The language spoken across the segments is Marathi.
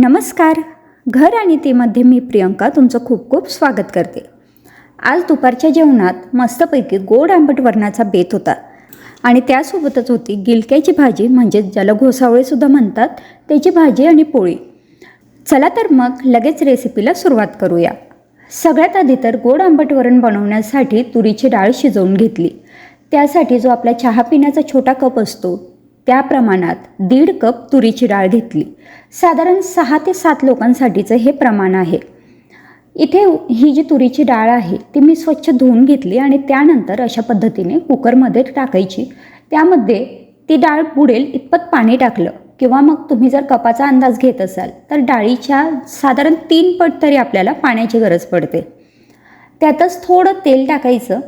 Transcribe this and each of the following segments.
नमस्कार. घर आणि तेमध्ये मी प्रियंका तुमचं खूप खूप स्वागत करते. आज दुपारच्या जेवणात मस्तपैकी गोड आंबट वरणाचा बेत होता. आणि त्यासोबतच होती गिलक्याची भाजी म्हणजेच ज्याला घोसावळेसुद्धा म्हणतात त्याची भाजी आणि पोळी. चला तर मग लगेच रेसिपीला सुरुवात करूया. सगळ्यात आधी तर गोड आंबट वरण बनवण्यासाठी तुरीची डाळ शिजवून घेतली. त्यासाठी जो आपला चहा पिण्याचा छोटा कप असतो त्या प्रमाणात दीड कप तुरीची डाळ घेतली. साधारण सहा ते सात लोकांसाठीचं हे प्रमाण आहे. इथे ही जी तुरीची डाळ आहे ती मी स्वच्छ धुवून घेतली आणि त्यानंतर अशा पद्धतीने कुकरमध्ये टाकायची. त्यामध्ये ती डाळ बुडेल इतपत पाणी टाकलं किंवा मग तुम्ही जर कपाचा अंदाज घेत असाल तर डाळीच्या साधारण तीन पट तरी आपल्याला पाण्याची गरज पडते. त्यातच थोडं तेल टाकायचं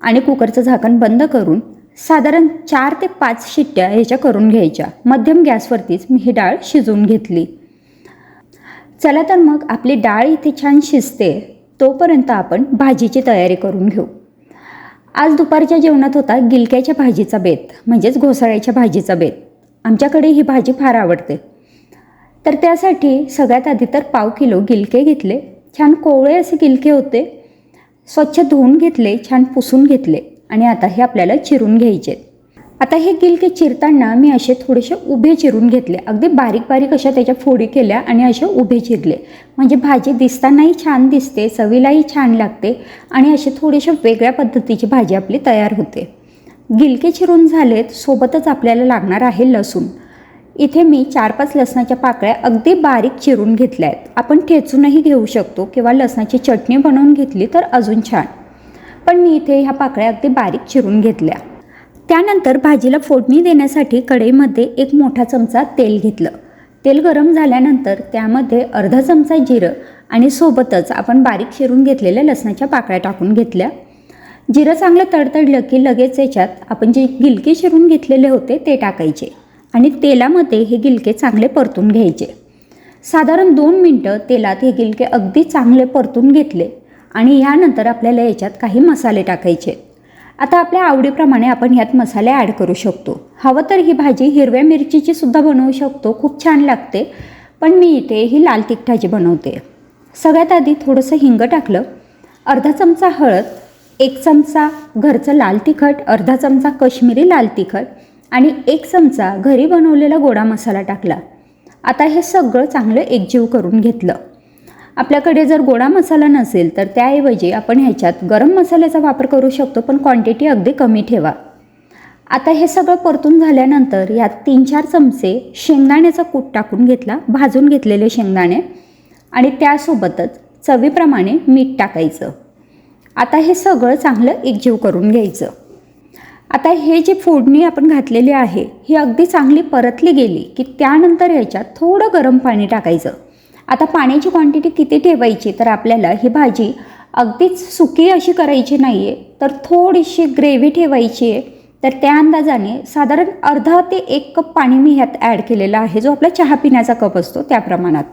आणि कुकरचं झाकण बंद करून साधारण चार ते पाच शिट्ट्या ह्याच्या करून घ्यायच्या. मध्यम गॅसवरतीच मी ही डाळ शिजवून घेतली. चला तर मग आपली डाळ इथे छान शिजते. तोपर्यंत आपण भाजीची तयारी करून घेऊ. आज दुपारच्या जेवणात होता गिलक्याच्या भाजीचा बेत म्हणजेच घोसाळ्याच्या भाजीचा बेत. आमच्याकडे ही भाजी फार आवडते. तर त्यासाठी सगळ्यात आधी तर पाव किलो गिलके घेतले. छान कोवळे असे गिलके होते. स्वच्छ धुवून घेतले छान पुसून घेतले. आणि आता हे आपल्याला चिरून घ्यायचे आता हे गिलके चिरताना मी असे थोडेसे उभे चिरून घेतले. अगदी बारीक बारीक अशा त्याच्या फोडी केल्या आणि असे उभे चिरले. म्हणजे भाजी दिसतानाही छान दिसते चवीलाही छान लागते आणि असे थोडेसे वेगळ्या पद्धतीची भाजी आपली तयार होते. गिलके चिरून झालेत सोबतच आपल्याला लागणार आहे लसूण. इथे मी चार पाच लसणाच्या पाकळ्या अगदी बारीक चिरून घेतल्या आहेत. आपण ठेचूनही घेऊ शकतो किंवा लसणाची चटणी बनवून घेतली तर अजून छान. पण मी इथे ह्या पाकळ्या अगदी बारीक चिरून घेतल्या. त्यानंतर भाजीला फोडणी देण्यासाठी कढईमध्ये एक मोठा चमचा तेल घेतलं. तेल गरम झाल्यानंतर त्यामध्ये अर्धा चमचा जिरं आणि सोबतच आपण बारीक चिरून घेतलेल्या लसणाच्या पाकळ्या टाकून घेतल्या. जिरं चांगलं तडतडलं की लगेच याच्यात आपण जे गिलके चिरून घेतलेले होते ते टाकायचे आणि तेलामध्ये हे गिलके चांगले परतून घ्यायचे. साधारण दोन मिनटं तेलात हे गिलके अगदी चांगले परतून घेतले. आणि यानंतर आपल्याला याच्यात काही मसाले टाकायचे. आता आपल्या आवडीप्रमाणे आपण ह्यात मसाले ॲड करू शकतो. हवं तर ही भाजी हिरव्या मिरचीची सुद्धा बनवू शकतो. खूप छान लागते. पण मी इथे ही लाल तिखटाची बनवते. सगळ्यात आधी थोडंसं हिंग टाकलं. अर्धा चमचा हळद एक चमचा घरचं लाल तिखट अर्धा चमचा कश्मीरी लाल तिखट आणि एक चमचा घरी बनवलेला गोडा मसाला टाकला. आता हे सगळं चांगलं एकजीव करून घेतलं. आपल्याकडे जर गोडा मसाला नसेल तर त्याऐवजी आपण ह्याच्यात गरम मसाल्याचा वापर करू शकतो पण क्वांटिटी अगदी कमी ठेवा. आता हे सगळं परतून झाल्यानंतर यात तीन चार चमचे शेंगदाण्याचा कूट टाकून घेतला भाजून घेतलेले शेंगदाणे आणि त्यासोबतच चवीप्रमाणे मीठ टाकायचं. आता हे सगळं चांगलं एकजीव करून घ्यायचं. आता हे जे फोडणी आपण घातलेली आहे ही अगदी चांगली परतली गेली की त्यानंतर ह्याच्यात थोडं गरम पाणी टाकायचं. आता पाण्याची क्वांटिटी किती ठेवायची? तर आपल्याला ही भाजी अगदीच सुकी अशी करायची नाही आहे तर थोडीशी ग्रेव्ही ठेवायची आहे. तर त्या अंदाजाने साधारण अर्धा ते एक कप पाणी मी ह्यात ॲड केलेलं आहे जो आपला चहा पिण्याचा कप असतो त्या प्रमाणात.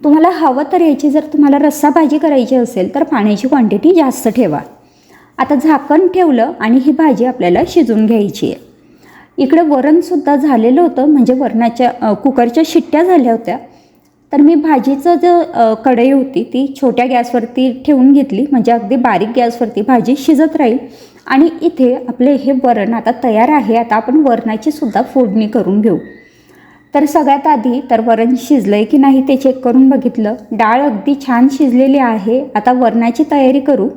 तुम्हाला हवं तर याची जर तुम्हाला रस्सा भाजी करायची असेल तर पाण्याची क्वांटिटी जास्त ठेवा. आता झाकण ठेवलं आणि ही भाजी आपल्याला शिजून घ्यायची आहे. इकडं वरणसुद्धा झालेलं होतं म्हणजे वरणाच्या कुकरच्या शिट्ट्या झाल्या होत्या. तर मी भाजीचं जो कढई होती ती छोट्या गॅसवरती ठेवून घेतली. म्हणजे अगदी बारीक गॅसवरती भाजी शिजत राहील. आणि इथे आपले हे वरण आता तयार आहे. आता आपण वरणाची सुद्धा फोडणी करून घेऊ. तर सगळ्यात आधी तर वरण शिजलं आहे की नाही ते चेक करून बघितलं. डाळ अगदी छान शिजलेली आहे. आता वरणाची तयारी करू.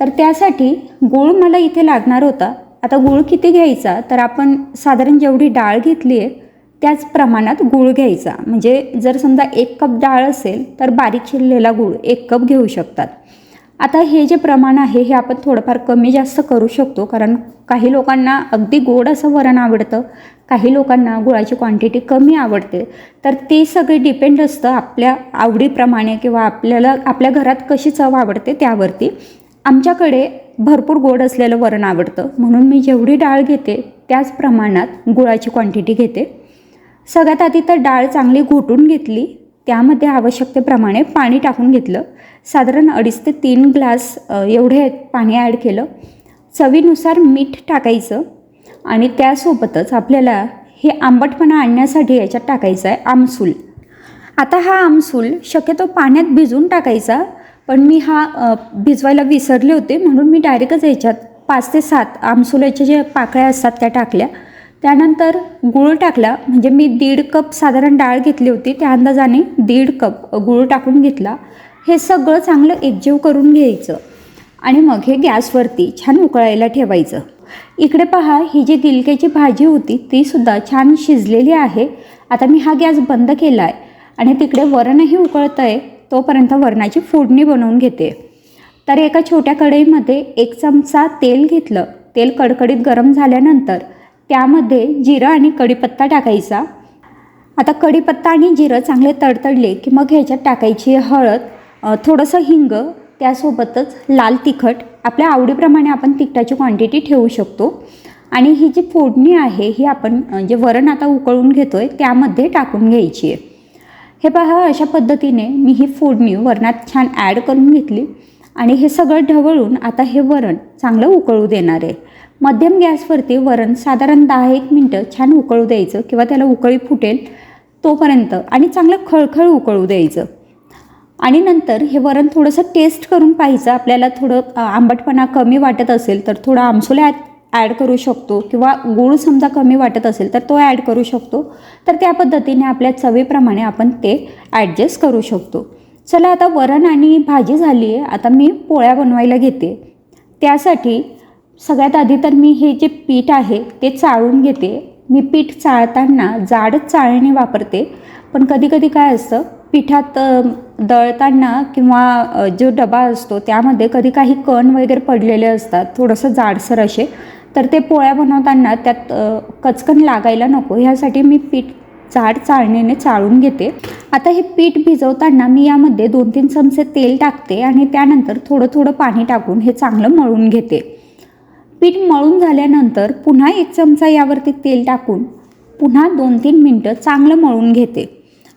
तर त्यासाठी गूळ मला इथे लागणार होता. आता गूळ किती घ्यायचा? तर आपण साधारण जेवढी डाळ घेतली आहे त्याच प्रमाणात गूळ घ्यायचा. म्हणजे जर समजा एक कप डाळ असेल तर बारीक चिरलेला गूळ एक कप घेऊ शकतात. आता हे जे प्रमाण आहे हे आपण थोडंफार कमी जास्त करू शकतो कारण काही लोकांना अगदी गोड असं वरण आवडतं काही लोकांना गुळाची क्वांटिटी कमी आवडते. तर ते सगळे डिपेंड असतं आपल्या आवडीप्रमाणे किंवा आपल्याला आपल्या घरात कशी चव आवडते त्यावरती. आमच्याकडे भरपूर गोड असलेलं वरण आवडतं. म्हणून मी जेवढी डाळ घेते त्याच प्रमाणात गुळाची क्वांटिटी घेते. सगळ्यात आधी तर डाळ चांगली घोटून घेतली. त्यामध्ये आवश्यकतेप्रमाणे पाणी टाकून घेतलं. साधारण अडीच ते तीन ग्लास एवढे पाणी ॲड केलं. चवीनुसार मीठ टाकायचं आणि त्यासोबतच आपल्याला हे आंबटपणा आणण्यासाठी याच्यात टाकायचं आहे आमसूल. आता हा आमसूल शक्यतो पाण्यात भिजून टाकायचा पण मी हा भिजवायला विसरले होते म्हणून मी डायरेक्टच याच्यात पाच ते सात आमसुलाच्या ज्या पाकळ्या असतात त्या टाकल्या. त्यानंतर गूळ टाकला. म्हणजे मी दीड कप साधारण डाळ घेतली होती. त्या अंदाजाने दीड कप गूळ टाकून घेतला. हे सगळं चांगलं एकजीव करून घ्यायचं. आणि मग हे गॅसवरती छान उकळायला ठेवायचं. इकडे पहा ही जी गिलक्याची भाजी होती ती सुद्धा छान शिजलेली आहे. आता मी हा गॅस बंद केला आहे आणि तिकडे वरणही उकळतं आहे तोपर्यंत वरणाची फोडणी बनवून घेते. तर एका छोट्या कढईमध्ये एक चमचा तेल घेतलं. तेल कडकडीत गरम झाल्यानंतर त्यामध्ये जिरं आणि कढीपत्ता टाकायचा. आता कढीपत्ता आणि जिरं चांगले तडतडले की मग ह्याच्यात टाकायची हळद थोडंसं हिंग त्यासोबतच लाल तिखट. आपल्या आवडीप्रमाणे आपण तिखटाची क्वांटिटी ठेवू शकतो. आणि ही जी फोडणी आहे ही आपण जे वरण आता उकळून घेतो आहे त्यामध्ये टाकून घ्यायची आहे. हे पहा अशा पद्धतीने मी ही फोडणी वरणात छान ॲड करून घेतली. आणि हे सगळं ढवळून आता हे वरण चांगलं उकळू देणार आहे. मध्यम गॅसवरती वरण साधारण दहा एक मिनटं छान उकळू द्यायचं किंवा त्याला उकळी फुटेल तोपर्यंत आणि चांगलं खळखळ उकळू द्यायचं. आणि नंतर हे वरण थोडंसं टेस्ट करून पाहायचं. आपल्याला थोडं आंबटपणा कमी वाटत असेल तर थोडं आमसूल ॲड ॲड करू शकतो किंवा गूळ समजा कमी वाटत असेल तर तो ॲड करू शकतो. तर त्या पद्धतीने आपल्या चवीप्रमाणे आपण ते ॲडजस्ट करू शकतो. चला आता वरण आणि भाजी झाली आहे आता मी पोळ्या बनवायला घेते. त्यासाठी सगळ्यात आधी तर मी हे जे पीठ आहे ते चाळून घेते. मी पीठ चाळताना जाडच चाळणी वापरते. पण कधी कधी काय असतं पिठात दळताना किंवा जो डबा असतो त्यामध्ये कधी काही कण वगैरे पडलेले असतात थोडंसं जाडसर असे तर ते पोळ्या बनवताना त्यात कचकन लागायला नको. ह्यासाठी मी पीठ जाड चाळणीने चाळून घेते. आता हे पीठ भिजवताना मी यामध्ये दोन तीन चमचे तेल टाकते आणि त्यानंतर थोडं थोडं पाणी टाकून हे चांगलं मळून घेते. पीठ मळून झाल्यानंतर पुन्हा एक चमचा यावरती तेल टाकून पुन्हा दोन तीन मिनटं चांगलं मळून घेते.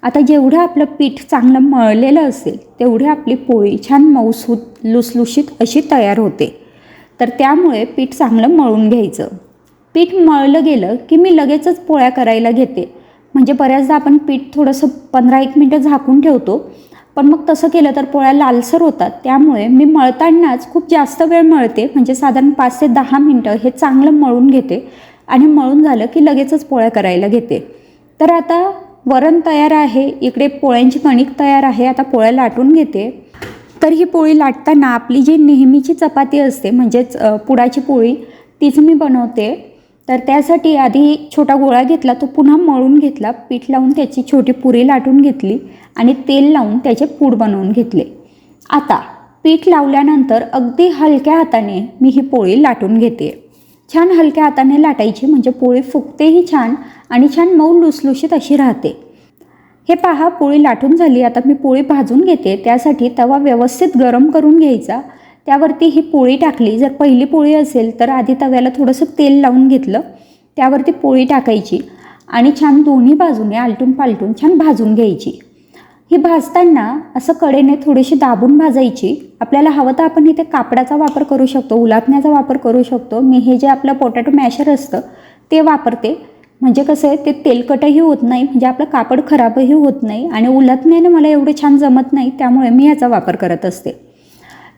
आता जेवढं आपलं पीठ चांगलं मळलेलं असेल तेवढी आपली पोळी छान मऊसूत लुसलुशीत अशी तयार होते. तर त्यामुळे पीठ चांगलं मळून घ्यायचं. पीठ मळलं गेलं की मी लगेचच पोळ्या करायला घेते. म्हणजे बऱ्याचदा आपण पीठ थोडंसं पंधरा एक मिनटं झाकून ठेवतो पण मग तसं केलं तर पोळ्या लालसर होतात. त्यामुळे मी मळतानाच खूप जास्त वेळ मळते. म्हणजे साधारण पाच ते दहा मिनटं हे चांगलं मळून घेते. आणि मळून झालं की लगेचच पोळ्या करायला घेते. तर आता वरण तयार आहे. इकडे पोळ्यांची कणिक तयार आहे. आता पोळ्या लाटून घेते. तर ही पोळी लाटताना आपली जी नेहमीची चपाती असते म्हणजेच पुडाची पोळी तीच मी बनवते. तर त्यासाठी आधी छोटा गोळा घेतला तो पुन्हा मळून घेतला पीठ लावून त्याची छोटी पुरी लाटून घेतली आणि तेल लावून त्याचे पूड बनवून घेतले. आता पीठ लावल्यानंतर अगदी हलक्या हाताने मी ही पोळी लाटून घेते. छान हलक्या हाताने लाटायची म्हणजे पोळी फुगतेही छान आणि छान मऊ लुसलुशीत अशी राहते. हे पहा पोळी लाटून झाली. आता मी पोळी भाजून घेते. त्यासाठी तवा व्यवस्थित गरम करून घ्यायचा. त्यावरती ही पोळी टाकली. जर पहिली पोळी असेल तर आधी तव्याला थोडंसं तेल लावून घेतलं. त्यावरती पोळी टाकायची आणि छान दोन्ही बाजूने आलटून पालटून छान भाजून घ्यायची. ही भाजताना असं कडेने थोडीशी दाबून भाजायची. आपल्याला हवं तर आपण इथे कापडाचा वापर करू शकतो उलाटण्याचा वापर करू शकतो. मी हे जे आपलं पोटॅटो मॅशर असतं ते वापरते. म्हणजे कसं आहे ते तेलकटही होत नाही म्हणजे आपलं कापड खराबही होत नाही आणि उलटण्याने मला एवढं छान जमत नाही त्यामुळे मी याचा वापर करत असते.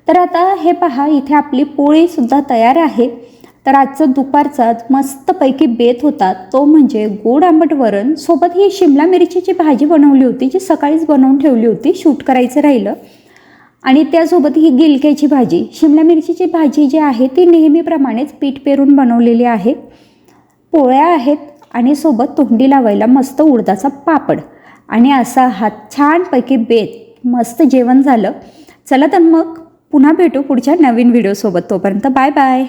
तर आता हे पहा इथे आपली पोळीसुद्धा तयार आहे. तर आजचं दुपारचा मस्तपैकी बेत होता. तो म्हणजे गोड आंबट वरण. सोबत ही शिमला मिरचीची भाजी बनवली होती जी सकाळीच बनवून ठेवली होती. शूट करायचं राहिलं. आणि त्यासोबत ही गिलक्याची भाजी. शिमला मिरचीची भाजी जी आहे ती नेहमीप्रमाणेच पीठ पेरून बनवलेली आहे. पोळ्या आहेत आणि सोबत तोंडी लावायला मस्त उडदाचा पापड. आणि असा हा छानपैकी बेत. मस्त जेवण झालं. चला तर मग पुन्हा भेटू पुढच्या नवीन व्हिडिओसोबत तोपर्यंत बाय बाय